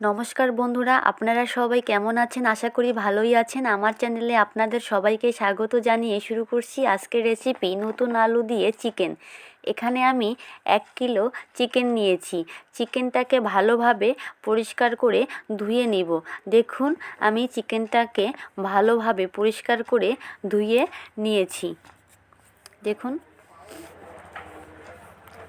নমস্কার বন্ধুরা, আপনারা সবাই কেমন আছেন? আশা করি ভালোই আছেন। আমার চ্যানেলে আপনাদের সবাইকে স্বাগত জানিয়ে শুরু করছি আজকের রেসিপি নতুন আলু দিয়ে চিকেন এখানে আমি এক কিলো চিকেন নিয়েছি। চিকেনটাকে ভালোভাবে পরিষ্কার করে ধুয়ে নিব। দেখুন, আমি চিকেনটাকে ভালোভাবে পরিষ্কার করে ধুয়ে নিয়েছি। দেখুন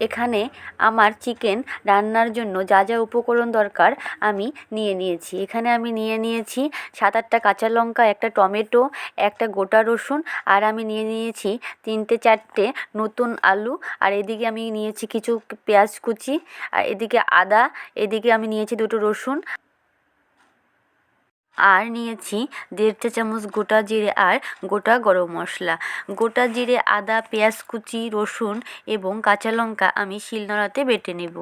এখানে আমার চিকেন রান্নার জন্য যা যা উপকরণ দরকার আমি নিয়ে নিয়েছি। এখানে আমি নিয়ে নিয়েছি সাত আটটা কাঁচা লঙ্কা, একটা টমেটো, একটা গোটা রসুন আর আমি নিয়ে নিয়েছি তিনটে চারটে নতুন আলু আর এদিকে আমি নিয়েছি কিছু পেঁয়াজ কুচি আর এদিকে আদা, এদিকে আমি নিয়েছি দুটো রসুন। আর নিয়েছি দেড় চা চামচ গোটা জিরে আর গোটা গরম মশলা। গোটা জিরে, আদা, পেঁয়াজ কুচি, রসুন এবং কাঁচা লঙ্কা আমি শিলনোড়াতে বেটে নেব।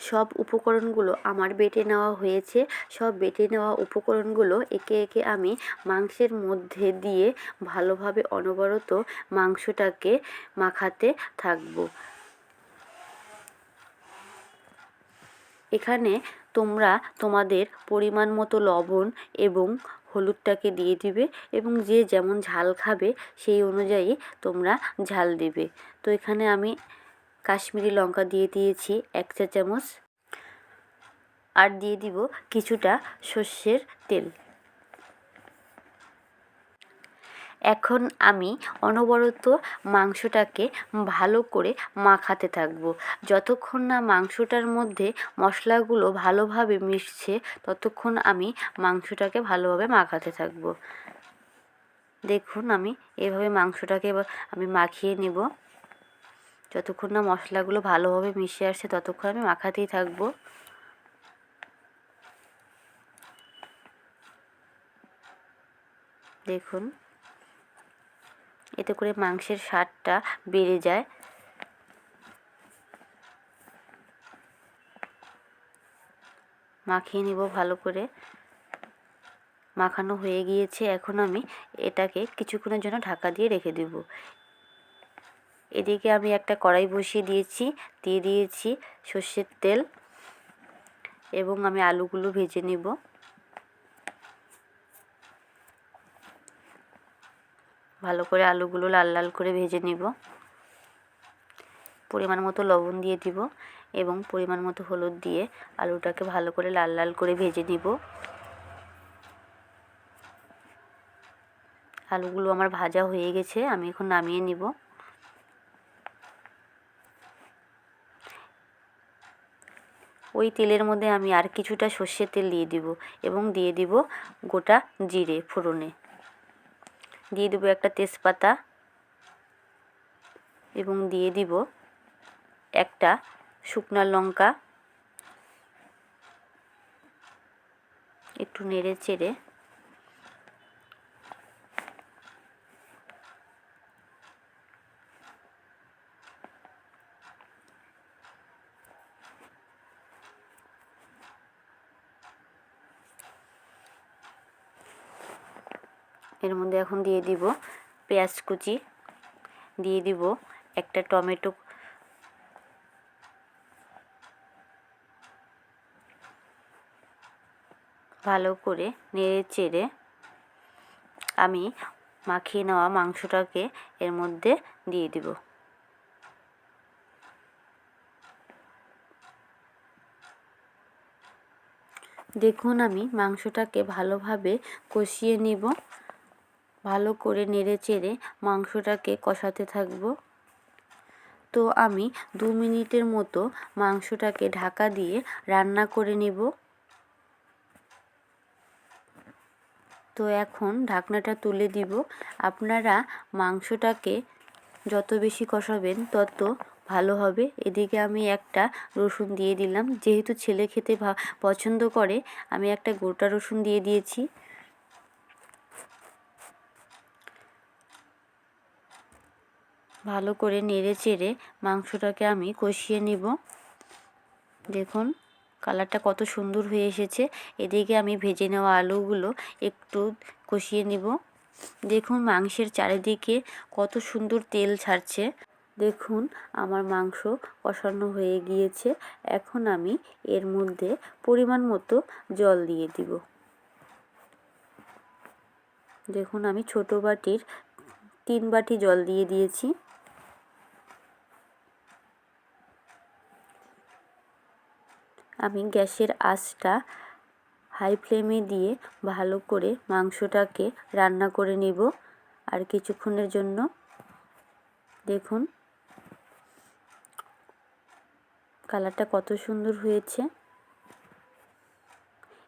সব উপকরণগুলো আমার বেটে নেওয়া হয়েছে। সব বেটে নেওয়া উপকরণগুলো একে একে আমি মাংসের মধ্যে দিয়ে ভালোভাবে অনবরত মাংসটাকে মাখাতে থাকব। এখানে তোমরা তোমাদের পরিমাণ মতো লবণ এবং হলুদটাকে দিয়ে দিবে এবং যে যেমন ঝাল খাবে সেই অনুযায়ী তোমরা ঝাল দেবে। তো এখানে আমি কাশ্মীরি লঙ্কা দিয়ে দিয়েছি এক চা চামচ। আর দিয়ে দিব কিছুটা সর্ষের তেল। এখন আমি অনবরত মাংসটাকে ভালো করে মাখাতে থাকব। যতক্ষণ না মাংসটার মধ্যে মশলাগুলো ভালোভাবে মিশছে, ততক্ষণ আমি মাংসটাকে ভালোভাবে মাখাতে থাকব। দেখুন আমি এভাবে মাংসটাকে আমি মাখিয়ে নেব। যতক্ষণ না মশলাগুলো ভালোভাবে মিশে আসছে, ততক্ষণ আমি মাখাতেই থাকব। দেখুন এতে করে মাংসের স্বাদটা বেড়ে যায়। মাখিয়ে নিব ভালো করে। মাখানো হয়ে গিয়েছে, এখন আমি এটাকে কিছুক্ষণের জন্য ঢাকা দিয়ে রেখে দেব। এদিকে আমি একটা কড়াই বসিয়ে দিয়েছি, দিয়ে দিয়েছি সর্ষের তেল এবং আমি আলুগুলো ভেজে নেব। ভালো করে আলুগুলো লাল লাল করে ভেজে নিব। পরিমাণ মতো লবণ দিয়ে দিব এবং পরিমাণ মতো হলুদ দিয়ে আলুটাকে ভালো করে লাল লাল করে ভেজে নিব। আলুগুলো আমার ভাজা হয়ে গেছে, আমি এখন নামিয়ে নিব। ওই তেলের মধ্যে আমি আর কিছুটা সর্ষের তেল দিয়ে দিব এবং দিয়ে দিব গোটা জিরে ফোড়নে। দিয়ে দেবো একটা তেজপাতা এবং দিয়ে দিব একটা শুকনা লঙ্কা। একটু নেড়ে চেড়ে এর মধ্যে এখন দিয়ে দিব পেঁয়াজ কুচি, দিয়ে দিব একটা টমেটো ভালো করে নেড়ে চেড়ে আমি মাখিয়ে নেওয়া মাংসটাকে এর মধ্যে দিয়ে দিব। দেখুন আমি মাংসটাকে ভালোভাবে কষিয়ে নিব। ভালো করে নেড়ে চেড়ে মাংসটাকে কষাতে থাকব। তো আমি দু মিনিটের মতো মাংসটাকে ঢাকা দিয়ে রান্না করে নেব। তো এখন ঢাকনাটা তুলে দিব। আপনারা মাংসটাকে যত বেশি কষাবেন তত ভালো হবে। এদিকে আমি একটা রসুন দিয়ে দিলাম। যেহেতু ছেলে খেতে পছন্দ করে, আমি একটা গোটা রসুন দিয়ে দিয়েছি। ভালো করে নেড়ে চেড়ে মাংসটাকে আমি কষিয়ে নিব। দেখুন, কালারটা কত সুন্দর হয়ে এসেছে। এদিকে আমি ভেজে নেওয়া আলুগুলো একটু কষিয়ে নিব। দেখুন, মাংসের চারিদিকে কত সুন্দর তেল ছাড়ছে। দেখুন, আমার মাংস কষানো হয়ে গিয়েছে। এখন আমি এর মধ্যে পরিমাণ মতো জল দিয়ে দিব। দেখুন, আমি ছোট বাটির তিন বাটি জল দিয়ে দিয়েছি। আমি গ্যাসের আঁচটা হাই ফ্লেমে দিয়ে ভালো করে মাংসটাকে রান্না করে নেব। আর কিছুক্ষণের জন্য দেখুন কালারটা কত সুন্দর হয়েছে।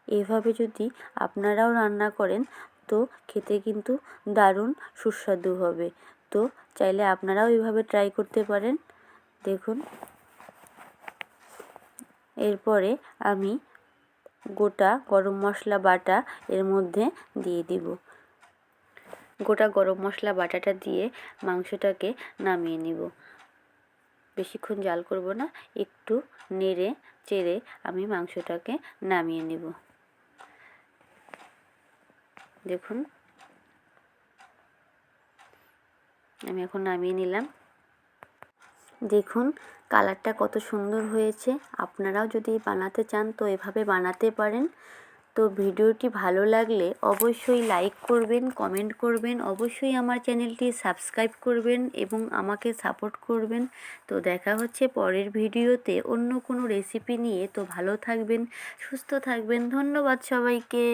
এভাবে যদি আপনারাও রান্না করেন, তো খেতে কিন্তু দারুণ সুস্বাদু হবে। তো চাইলে আপনারাও এভাবে ট্রাই করতে পারেন। দেখুন এরপরে আমি গোটা গরম মশলা বাটা এর মধ্যে দিয়ে দিব। গোটা গরম মশলা বাটাটা দিয়ে মাংসটাকে নামিয়ে নিব। বেশিক্ষণ জাল করব না, একটু নেড়ে চেড়ে আমি মাংসটাকে নামিয়ে নেব। দেখুন, আমি এখন নামিয়ে নিলাম। দেখুন, কালারটা কত সুন্দর হয়েছে। আপনারাও যদি বানাতে চান তো এভাবে বানাতে পারেন। তো ভিডিওটি ভালো লাগলে অবশ্যই লাইক করবেন কমেন্ট করবেন, অবশ্যই আমার চ্যানেলটি সাবস্ক্রাইব করবেন এবং আমাকে সাপোর্ট করবেন। তো দেখা হচ্ছে পরের ভিডিওতে অন্য কোনো রেসিপি নিয়ে। তো ভালো থাকবেন, সুস্থ থাকবেন। ধন্যবাদ সবাইকে।